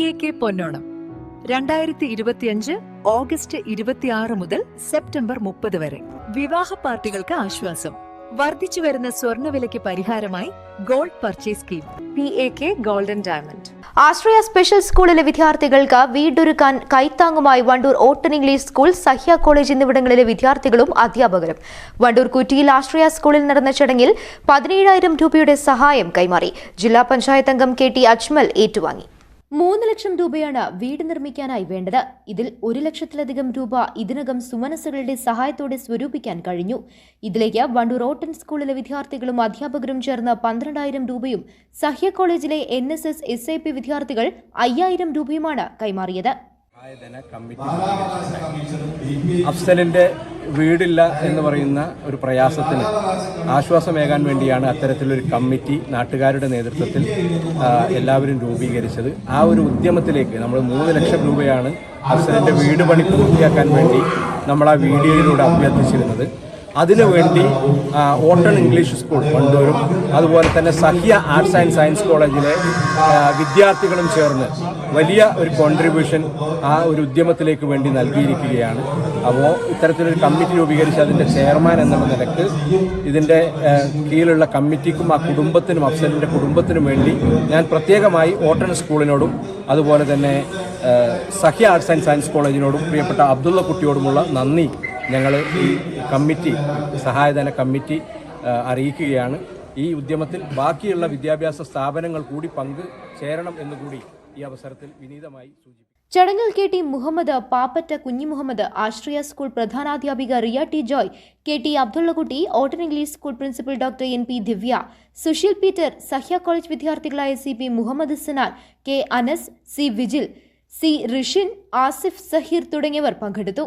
A K പൊന്നോണം. രണ്ടായിരത്തി ഇരുപത്തിയഞ്ച് August ഇരുപത്തിയാറ് മുതൽ സെപ്റ്റംബർ മുപ്പത് വരെ. വിവാഹ പാർട്ടികൾക്ക് ആശ്വാസം. വർദ്ധിച്ചു വരുന്ന സ്വർണവിലയ്ക്ക് പരിഹാരമായി gold purchase scheme. P A K golden diamond. Ashraya special സ്കൂളിലെ വിദ്യാർത്ഥികൾക്ക് വീടൊരുക്കാൻ കൈത്താങ്ങുമായി വണ്ടൂർ ഓട്ടൺ ഇംഗ്ലീഷ് സ്കൂൾ സഹ്യ കോളേജ് എന്നിവിടങ്ങളിലെ വിദ്യാർത്ഥികളും അധ്യാപകരും. വണ്ടൂർ കുറ്റിയിൽ ആശ്രയ സ്കൂളിൽ നടന്ന ചടങ്ങിൽ പതിനേഴായിരം രൂപയുടെ സഹായം കൈമാറി. ജില്ലാ പഞ്ചായത്ത് അംഗം കെ ടി അജ്മൽ ഏറ്റുവാങ്ങി. മൂന്ന് ലക്ഷം രൂപയാണ് വീട് നിർമ്മിക്കാനായി വേണ്ടത്. ഇതിൽ ഒരു ലക്ഷത്തിലധികം രൂപ ഇതിനകം സുമനസ്സുകളുടെ സഹായത്തോടെ സ്വരൂപിക്കാൻ കഴിഞ്ഞു. ഇതിലേക്ക് വണ്ടൂർ ഓട്ടൺ സ്കൂളിലെ വിദ്യാർത്ഥികളും അധ്യാപകരും ചേർന്ന് പന്ത്രണ്ടായിരം രൂപയും സഹ്യ കോളേജിലെ N S S S I P വിദ്യാർത്ഥികൾ അയ്യായിരം രൂപയുമാണ് കൈമാറിയത്. അഫ്സലിന്റെ വീടില്ല എന്ന് പറയുന്ന ഒരു പ്രയാസത്തിന് ആശ്വാസമേകാൻ വേണ്ടിയാണ് അത്തരത്തിലൊരു കമ്മിറ്റി നാട്ടുകാരുടെ നേതൃത്വത്തിൽ എല്ലാവരും രൂപീകരിച്ചത്. ആ ഒരു ഉദ്യമത്തിലേക്ക് നമ്മൾ മൂന്ന് ലക്ഷം രൂപയാണ് അഫ്സലിന്റെ വീട് പണി പൂർത്തിയാക്കാൻ വേണ്ടി നമ്മൾ ആ വീഡിയോയിലൂടെ അഭ്യർത്ഥിച്ചിരുന്നത്. അതിനുവേണ്ടി വേണ്ടി ഓട്ടൺ ഇംഗ്ലീഷ് സ്കൂൾ കൊണ്ടുവരും. അതുപോലെ തന്നെ സഹ്യ ആർട്സ് ആൻഡ് സയൻസ് കോളേജിലെ വിദ്യാർത്ഥികളും ചേർന്ന് വലിയ ഒരു കോൺട്രിബ്യൂഷൻ ആ ഒരു ഉദ്യമത്തിലേക്ക് വേണ്ടി നൽകിയിരിക്കുകയാണ്. അപ്പോൾ ഇത്തരത്തിലൊരു കമ്മിറ്റി രൂപീകരിച്ച് അതിന്റെ ചെയർമാൻ എന്നുള്ള നിലയ്ക്ക് ഇതിന്റെ കീഴിലുള്ള കമ്മിറ്റിക്കും ആ കുടുംബത്തിനും അഫ്സലിന്റെ കുടുംബത്തിനും വേണ്ടി ഞാൻ പ്രത്യേകമായി ഓട്ടൺ സ്കൂളിനോടും അതുപോലെ തന്നെ സഹ്യ ആർട്സ് ആൻഡ് സയൻസ് കോളേജിനോടും പ്രിയപ്പെട്ട അബ്ദുള്ള കുട്ടിയോടുമുള്ള നന്ദി ഞങ്ങൾ ഈ കമ്മിറ്റി സഹായധന കമ്മിറ്റി അറിയിക്കുകയാണ്. ഈ ഉദ്യമത്തിൽ ബാക്കിയുള്ള വിദ്യാഭ്യാസ സ്ഥാപനങ്ങൾ കൂടി പങ്ക് ചേരണം എന്നുകൂടി ഈ അവസരത്തിൽ വിനീതമായി സൂചിപ്പിക്കുന്നു. ചടങ്ങിൽ K T Muhammad Pappatta Kunhimuhammad Ashraya school പ്രധാനാധ്യാപിക Riya T Joy K T Abdullakutty ഓട്ടൻ English school principal doctor N P Divya Susheel Peter Sahya college വിദ്യാർത്ഥികളായ C P Muhammad Sanal K Anas C Vijil C Rishin Asif Saheer തുടങ്ങിയവർ പങ്കെടുത്തു.